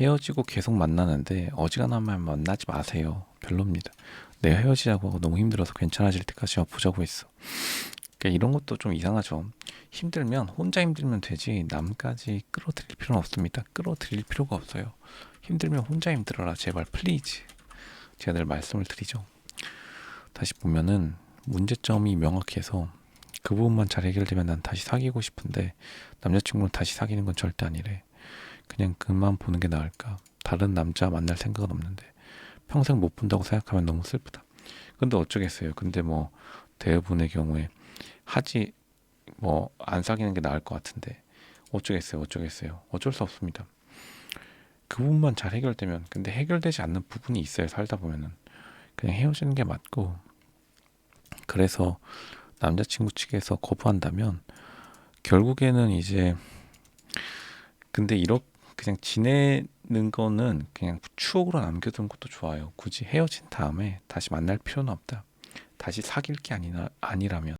헤어지고 계속 만나는데 어지간하면 만나지 마세요. 별로입니다. 내가 헤어지자고 하고 너무 힘들어서 괜찮아질 때까지 보자고 했어. 그러니까 이런 것도 좀 이상하죠. 힘들면 혼자 힘들면 되지 남까지 끌어들일 필요는 없습니다. 끌어들일 필요가 없어요. 힘들면 혼자 힘들어라 제발 플리즈. 제가 늘 말씀을 드리죠. 다시 보면은 문제점이 명확해서 그 부분만 잘 해결되면 난 다시 사귀고 싶은데 남자친구는 다시 사귀는 건 절대 아니래. 그냥 그만 보는 게 나을까. 다른 남자 만날 생각은 없는데 평생 못 본다고 생각하면 너무 슬프다. 근데 어쩌겠어요. 근데 뭐 대부분의 경우에 하지 뭐 안 사귀는 게 나을 것 같은데 어쩌겠어요. 어쩌겠어요. 어쩔 수 없습니다. 그 부분만 잘 해결되면 근데 해결되지 않는 부분이 있어요. 살다 보면은 그냥 헤어지는 게 맞고 그래서 남자친구 측에서 거부한다면 결국에는 이제 근데 이렇게 그냥 지내는 거는 그냥 추억으로 남겨두는 것도 좋아요. 굳이 헤어진 다음에 다시 만날 필요는 없다. 다시 사귈 게 아니라 아니라면